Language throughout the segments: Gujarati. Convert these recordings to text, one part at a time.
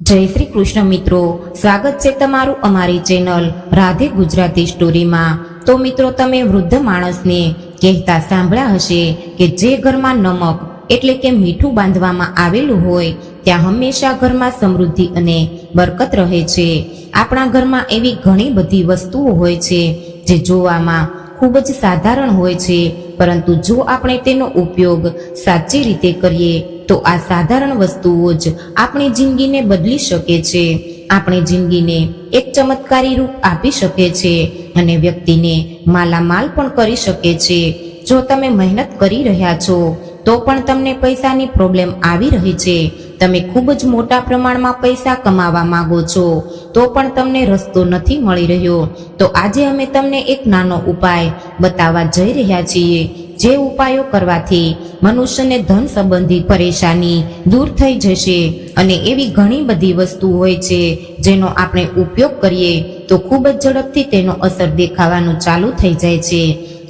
જય શ્રી કૃષ્ણ મિત્રો, સ્વાગત છે તમારું અમારી ચેનલ રાધે ગુજરાતી સ્ટોરીમાં. તો મિત્રો, તમે વૃદ્ધ માણસને કહેતા સાંભળ્યા હશે કે જે ઘરમાં નમક એટલે કે મીઠું બાંધવામાં આવેલું હોય, ત્યાં હંમેશા ઘરમાં સમૃદ્ધિ અને બરકત રહે છે. આપણા ઘરમાં એવી ઘણી બધી વસ્તુઓ હોય છે જે જોવામાં ખૂબ જ સાધારણ હોય છે, પરંતુ જો આપણે તેનો ઉપયોગ સાચી રીતે કરીએ તો આ સાધારણ વસ્તુઓ જ આપણી જિંદગીને બદલી શકે છે. આપણી જિંદગીને એક ચમત્કારી રૂપ આપી શકે છે અને વ્યક્તિને માલામાલ પણ કરી શકે છે. જો તમે મહેનત કરી રહ્યા છો, તો પણ તમને પૈસાની પ્રોબ્લેમ આવી રહી છે. તમે ખૂબ જ મોટા પ્રમાણમાં પૈસા કમાવા માંગો છો, તો પણ તમને રસ્તો નથી મળી રહ્યો. તો આજે અમે તમને એક નાનો ઉપાય બતાવવા જઈ રહ્યા છીએ. જે ઉપાયો કરવાથી મનુષ્યને ધન સંબંધી પરેશાની દૂર થઈ જશે અને એવી ઘણી બધી વસ્તુ હોય છે જેનો આપણે ઉપયોગ કરીએ તો ખૂબ જ ઝડપથી તેનો અસર દેખાવાનું ચાલુ થઈ જાય છે.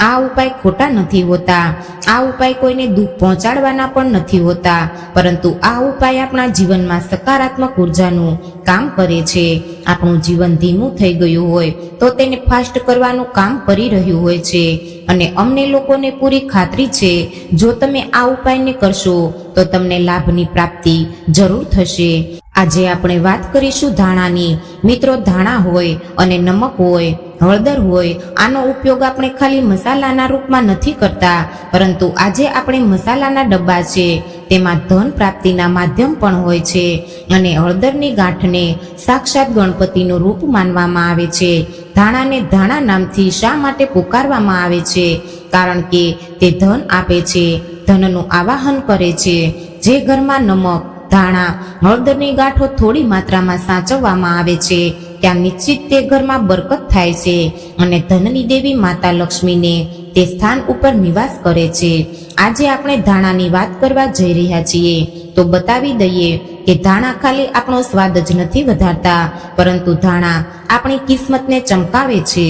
આ ઉપાય ખોટા નથી હોતા. આ ઉપાય કોઈને દુઃખ પહોંચાડવાના પણ નથી હોતા. પરંતુ આ ઉપાય આપણા જીવનમાં સકારાત્મક ઉર્જાનું કામ કરે છે. આપણું જીવન ધીમું થઈ ગયું હોય તો તેને ફાસ્ટ કરવાનું કામ કરી રહ્યું હોય છે. અને અમને લોકોને પૂરી ખાતરી છે, જો તમે આ ઉપાયને કરશો, તો તમને લાભની પ્રાપ્તિ જરૂર થશે. આજે આપણે વાત કરીશું ધાણાની. મિત્રો, ધાણા હોય અને નમક હોય હળદર હોય, આનો ઉપયોગ આપણે ખાલી મસાલાના રૂપમાં નથી કરતા, પરંતુ આજે આપણે મસાલાના ડબ્બા છે, તેમાં ધન પ્રાપ્તિના માધ્યમ પણ હોય છે, અને હળદરની ગાંઠને સાક્ષાત ગણપતિનું રૂપ માનવામાં આવે છે, ધાણાને ધાણા નામથી શા માટે પુકારવામાં આવે છે, કારણ કે તે ધન આપે છે, ધનનું આવાહન કરે છે, જે ઘરમાં નમક, ધાણા, હળદરની ગાંઠો થોડી માત્રામાં સાચવવામાં આવે છે ત્યાં નિશ્ચિત તે ઘરમાં બરકત થાય છે અને ધનની દેવી માતા લક્ષ્મીને તે સ્થાન ઉપર નિવાસ કરે છે. આજે આપણે ધાણાની વાત કરવા જઈ રહ્યા છીએ. તો બતાવી દઈએ કે ધાણા ખાલી આપણો સ્વાદ જ નથી વધારતા, પરંતુ ધાણા આપણી કિસ્મતને ચમકાવે છે.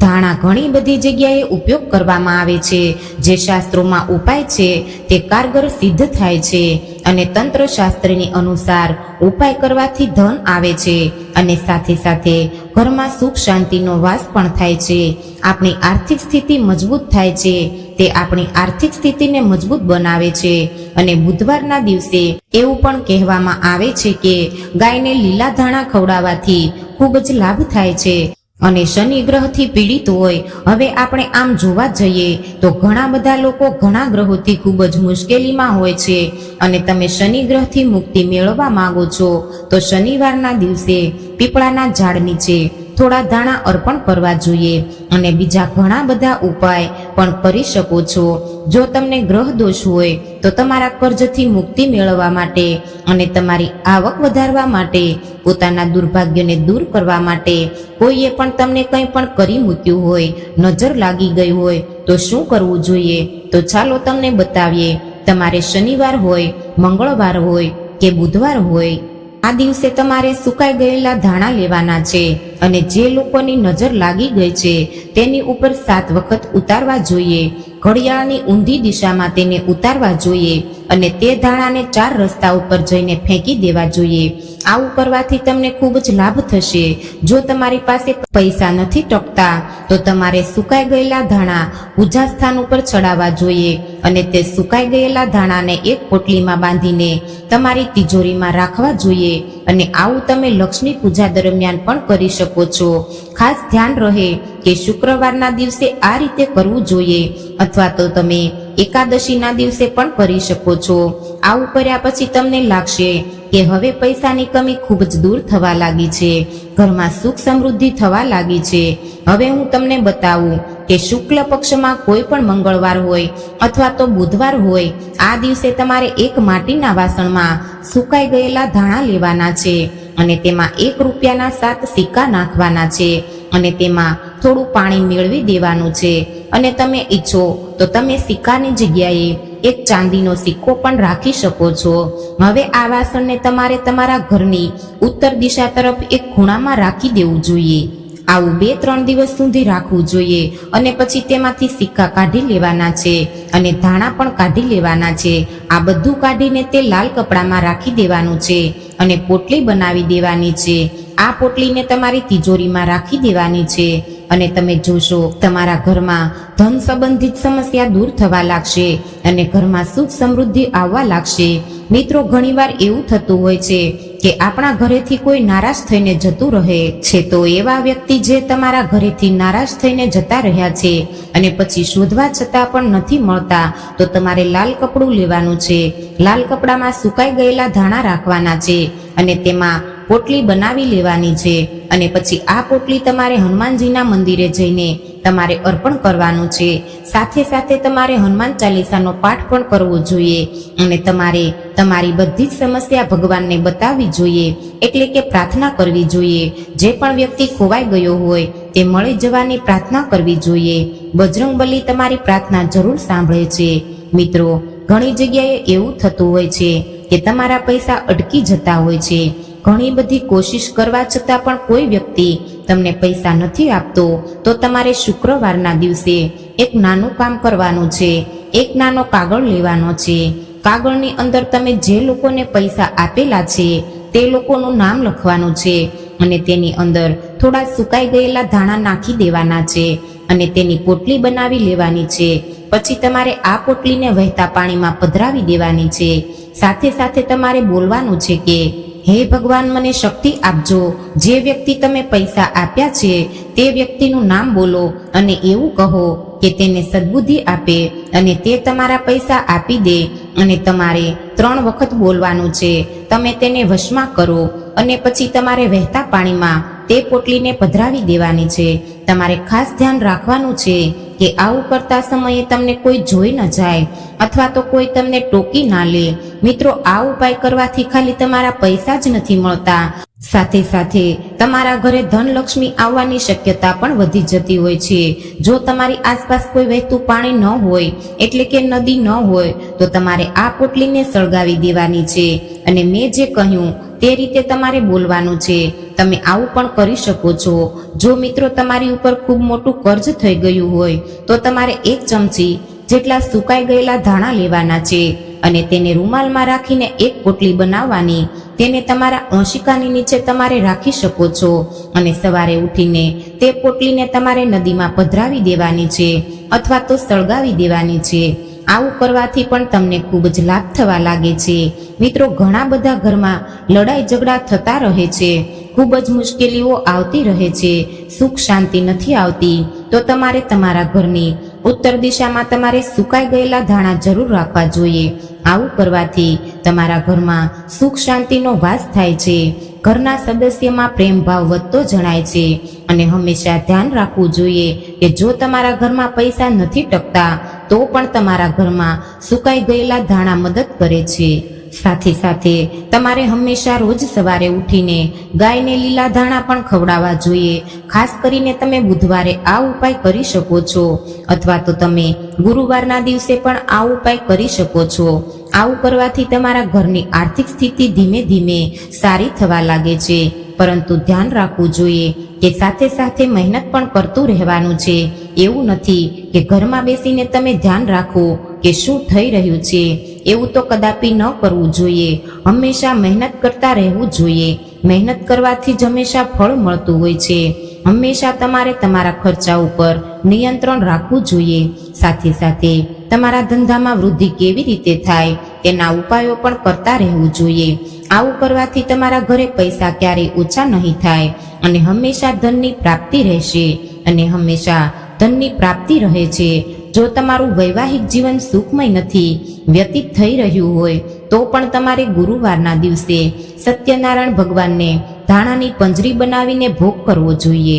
ધાણા ઘણી બધી જગ્યાએ ઉપયોગ કરવામાં આવે છે. જે શાસ્ત્રોમાં ઉપાય છે તે કારગર સિદ્ધ થાય છે. અને તંત્ર શાસ્ત્રની અનુસાર ઉપાય કરવાથી ધન આવે છે અને સાથે સાથે ઘરમાં સુખ શાંતિનો વાસ પણ થાય છે. આપણી આર્થિક સ્થિતિ મજબૂત થાય છે. તે આપણી આર્થિક સ્થિતિને મજબૂત બનાવે છે. અને બુધવારના દિવસે એવું પણ કહેવામાં આવે છે કે ગાયને લીલા ધાણા ખવડાવવાથી ખૂબ જ લાભ થાય છે. અને શનિ ગ્રહથી પીડિત હોય, હવે આપણે આમ જોવા જઈએ તો ઘણા બધા લોકો ઘણા ગ્રહોથી ખૂબ જ મુશ્કેલીમાં હોય છે. અને તમે શનિ ગ્રહથી મુક્તિ મેળવવા માંગો છો, તો શનિવારના દિવસે પીપળાના ઝાડ નીચે થોડા દાણા અર્પણ કરવા જોઈએ અને બીજા ઘણા બધા ઉપાય પણ કરી શકો છો. જો તમને ગ્રહ દોષ હોય, તો તમારા કર્જથી મુક્તિ મેળવવા માટે અને તમારી આવક વધારવા માટે પોતાના દુર્ભાગ્યને દૂર કરવા માટે કોઈએ પણ તમને કંઈ પણ કરી મૂક્યું હોય, નજર લાગી ગઈ હોય, તો શું કરવું જોઈએ? તો ચાલો તમને બતાવીએ, તમારે શનિવાર હોય, મંગળવાર હોય કે બુધવાર હોય, આ દિવસે તમારે સુકાઈ ગયેલા ધાણા લેવાના છે અને જે લોકોની નજર લાગી ગઈ છે તેની ઉપર સાત વખત ઉતારવા જોઈએ, ઘડિયાળની ઊંધી દિશામાં તેને ઉતારવા જોઈએ અને તે ધાણાને ચાર રસ્તા ઉપર જઈને ફેંકી દેવા જોઈએ. આવું કરવાથી તમને ખૂબ જ લાભ થશે. જો તમારી પાસે પૈસા નથી ટકતા, તો તમારે સુકાઈ ગયેલા ધાણા પૂજા સ્થાન ઉપર ચડાવવા જોઈએ અને તે સુકાઈ ગયેલા ધાણાને એક પોટલીમાં બાંધીને તમારી તિજોરીમાં રાખવા જોઈએ અને આવું તમે લક્ષ્મી પૂજા દરમિયાન પણ કરી શકો છો. ખાસ ધ્યાન રહે કે શુક્રવારના દિવસે આ રીતે કરવું જોઈએ અથવા તો તમે એકાદશીના દિવસે પણ કરી શકો છો. આવું કર્યા પછી તમને લાગશે કે હવે પૈસાની કમી ખૂબ જ દૂર થવા લાગી છે. ઘરમાં સુખ સમૃદ્ધિ થવા લાગી છે. હવે હું તમને બતાવું કે શુક્લ પક્ષમાં કોઈ પણ મંગળવાર હોય અથવા તો બુધવાર હોય, આ દિવસે તમારે એક માટીના વાસણમાં સુકાઈ ગયેલા ધાણા લેવાના છે અને તેમાં એક રૂપિયાના સાત સિક્કા નાખવાના છે અને તેમાં થોડું પાણી મેળવી દેવાનું છે. અને તમે ઈચ્છો તો તમે સિક્કાની જગ્યાએ એક ચાંદીનો સિક્કો પણ રાખી શકો છો. હવે આ વાસણને તમારે તમારા ઘરની ઉત્તર દિશા તરફ એક ખૂણામાં રાખી દેવું જોઈએ. આવું બે, ત્રણ દિવસ સુધી રાખવું જોઈએ અને પછી તેમાંથી સિક્કા કાઢી લેવાના છે અને ધાણા પણ કાઢી લેવાના છે. આ બધું કાઢીને તે લાલ કપડામાં રાખી દેવાનું છે અને પોટલી બનાવી દેવાની છે. આ પોટલીને તમારી તિજોરીમાં રાખી દેવાની છે અને તમે જોશો, તમારા ઘરમાં ધન સંબંધિત સમસ્યા દૂર થવા લાગશે અને ઘરમાં સુખ સમૃદ્ધિ આવવા લાગશે. મિત્રો, ઘણીવાર એવું થતું હોય છે કે આપણા ઘરેથી કોઈ નારાજ થઈને જતું રહે છે તો એવા વ્યક્તિ જે તમારા ઘરેથી નારાજ થઈને જતા રહ્યા છે અને પછી શોધવા છતાં પણ નથી મળતા, તો તમારે લાલ કપડું લેવાનું છે. લાલ કપડામાં સુકાઈ ગયેલા ધાણા રાખવાના છે અને તેમાં પોટલી બનાવી લેવાની છે અને પછી આ પોટલી તમારે હનુમાનજીના મંદિરે જઈને તમારે અર્પણ કરવાનું છે. સાથે સાથે તમારે હનુમાન ચાલીસાનો પાઠ પણ કરવો જોઈએ અને તમારે તમારી બધી જ સમસ્યા ભગવાનને બતાવવી જોઈએ. એટલે કે પ્રાર્થના કરવી જોઈએ. જે પણ વ્યક્તિ ખોવાઈ ગયો હોય તે મળી જવાની પ્રાર્થના કરવી જોઈએ. બજરંગબલી તમારી પ્રાર્થના જરૂર સાંભળે છે. મિત્રો, ઘણી જગ્યાએ એવું થતું હોય છે કે તમારા પૈસા અટકી જતા હોય છે. ઘણી બધી કોશિશ કરવા છતાં પણ કોઈ વ્યક્તિ તમને પૈસા નથી આપતો, તો તમારે શુક્રવારના દિવસે એક નાનું કામ કરવાનું છે. એક નાનો કાગળ લેવાનો છે. કાગળની અંદર તમે જે લોકોને પૈસા આપેલા છે, તે લોકોનું નામ લખવાનું છે અને તેની અંદર થોડા સુકાઈ ગયેલા ધાણા નાખી દેવાના છે અને તેની પોટલી બનાવી લેવાની છે. પછી તમારે આ પોટલીને વહેતા પાણીમાં પધરાવી દેવાની છે. સાથે સાથે તમારે બોલવાનું છે કે હે ભગવાન, મને શક્તિ આપજો. જે વ્યક્તિ તમે પૈસા આપ્યા છે, તે વ્યક્તિનું નામ બોલો અને એવું કહો કે તેને સદબુદ્ધિ આપે અને તે તમારા પૈસા આપી દે અને તમારે ત્રણ વખત બોલવાનું છે. તમે તેને વશમાં કરો અને પછી તમારે વહેતા પાણીમાં તે પોટલીને પધરાવી દેવાની છે. તમારે ખાસ ધ્યાન રાખવાનું છે કે આવું કરતા સમયે તમને કોઈ જોઈ ન જાય અથવા તો કોઈ તમને ટોકી ના લે. મિત્રો, આ ઉપાય કરવાથી ખાલી તમારા પૈસા જ નથી મળતા. સાથે સાથે તમારા ઘરે ધનલક્ષ્મી આવવાની શક્યતા પણ વધી જતી હોય છે. જો તમારી આસપાસ કોઈ વહેતું પાણી ન હોય, એટલે કે નદી ન હોય, તો તમારે આ પોટલીને સળગાવી દેવાની છે. અને મેં જે કહ્યું તે રીતે તમારે બોલવાનું છે. તમે આવું પણ કરી શકો છો. જો મિત્રો તમારી ઉપર ખૂબ મોટું કર્જ થઈ ગયું હોય, તો તમારે એક ચમચી જેટલા સુકાઈ ગયેલા ધાણા લેવાના છે અને તેને રૂમાલમાં રાખીને એક પોટલી બનાવવાની. તેને તમારા ઓશિકાની નીચે તમારે રાખી શકો છો અને સવારે ઉઠીને તે પોટલીને તમારે નદીમાં પધરાવી દેવાની છે અથવા તો સળગાવી દેવાની છે. આવું કરવાથી પણ તમને ખૂબ જ લાભ થવા લાગે છે. મિત્રો, ઘણા બધા ઘરમાં લડાઈ ઝઘડા થતા રહે છે. ખૂબ જ મુશ્કેલીઓ આવતી રહે છે. સુખ શાંતિ નથી આવતી. તો તમારે તમારા ઘરની ઉત્તર દિશામાં તમારે સુકાઈ ગયેલા ધાણા જરૂર રાખવા જોઈએ. આવું કરવાથી તમારા ઘરમાં સુખ શાંતિનો વાસ થાય છે. ઘરના સદસ્યમાં પ્રેમ ભાવ વધતો જણાય છે. અને હંમેશા ધ્યાન રાખવું જોઈએ કે જો તમારા ઘરમાં પૈસા નથી ટકતા, તો પણ તમારા ઘરમાં સુકાઈ ગયેલા ધાણા મદદ કરે છે. સાથે સાથે તમારે હંમેશા રોજ સવારે ઉઠીને ગાયને લીલા ધાણા પણ ખવડાવવા જોઈએ. ખાસ કરીને તમે બુધવારે આ ઉપાય કરી શકો છો. અથવા તો તમે ગુરુવારના દિવસે પણ આ ઉપાય કરી શકો છો. આવું કરવાથી તમારા ઘરની આર્થિક સ્થિતિ ધીમે ધીમે સારી થવા લાગે છે. પરંતુ ધ્યાન રાખવું જોઈએ કે સાથે સાથે મહેનત પણ કરતું રહેવાનું છે. એવું નથી કે ઘરમાં બેસીને તમે ધ્યાન રાખો કે શું થઈ રહ્યું છે. એવું તો કદાપી ન કરવું જોઈએ. હંમેશા મહેનત કરતા રહેવું જોઈએ. મહેનત કરવાથી જ હંમેશા ફળ મળતું હોય છે. હંમેશા તમારે તમારા ખર્ચા ઉપર નિયંત્રણ રાખવું જોઈએ. સાથે સાથે તમારા ધંધામાં વૃદ્ધિ કેવી રીતે થાય તેના ઉપાયો પણ કરતા રહેવું જોઈએ. આવું કરવાથી તમારા ઘરે પૈસા ક્યારેય ઓછા નહીં થાય અને હંમેશા ધનની પ્રાપ્તિ રહેશે અને હંમેશા ધનની પ્રાપ્તિ રહે છે. જો તમારું વૈવાહિક જીવન સુખમય નથી વ્યતીત થઈ રહ્યું હોય, તો પણ તમારે ગુરુવારના દિવસે સત્યનારાયણ ભગવાનને ધાણાની પંજરી બનાવીને ભોગ કરવો જોઈએ.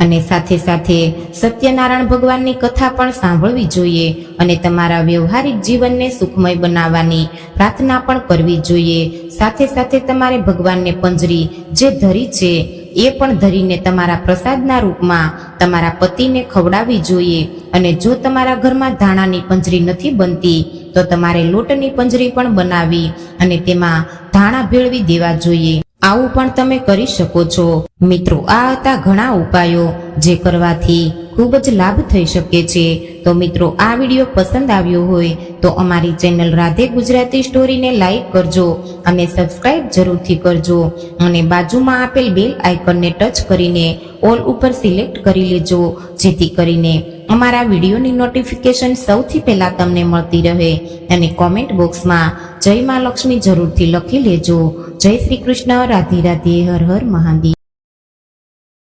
અને સાથે સાથે સત્યનારાયણ ભગવાનની કથા પણ સાંભળવી જોઈએ અને તમારા વ્યવહારિક જીવનને સુખમય બનાવવાની પ્રાર્થના પણ કરવી જોઈએ. સાથે સાથે તમારે ભગવાનને પંજરી જે ધરી છે, એ પણ ધરીને તમારા પ્રસાદના રૂપમાં તમારા પતિને ખવડાવવી જોઈએ અને જો તમારા ઘરમાં ધાણાની પંજરી નથી બનતી, તો તમારે લોટની પંજરી પણ બનાવી અને તેમાં ધાણા ભેળવી દેવા જોઈએ. આવું પણ તમે કરી શકો છો. મિત્રો, આ હતા ઘણા ઉપાયો જે કરવાથી ખૂબ જ લાભ થઈ શકે છે. તો મિત્રો, આ વીડિયો પસંદ આવ્યો હોય તો અમારી ચેનલ રાધે ગુજરાતી સ્ટોરીને લાઈક કરજો અને સબસ્ક્રાઇબ જરૂરથી કરજો અને બાજુમાં આપેલ બેલ આઇકનને ટચ કરીને ઓલ ઉપર સિલેક્ટ કરી લેજો, જેથી કરીને અમારા વિડીયોની નોટિફિકેશન સૌથી પહેલાં તમને મળતી રહે. અને કોમેન્ટ બોક્સમાં જય મા લક્ષ્મી જરૂરથી લખી લેજો. જય શ્રી કૃષ્ણ રાધે રાધે હર હર મહાદેવ.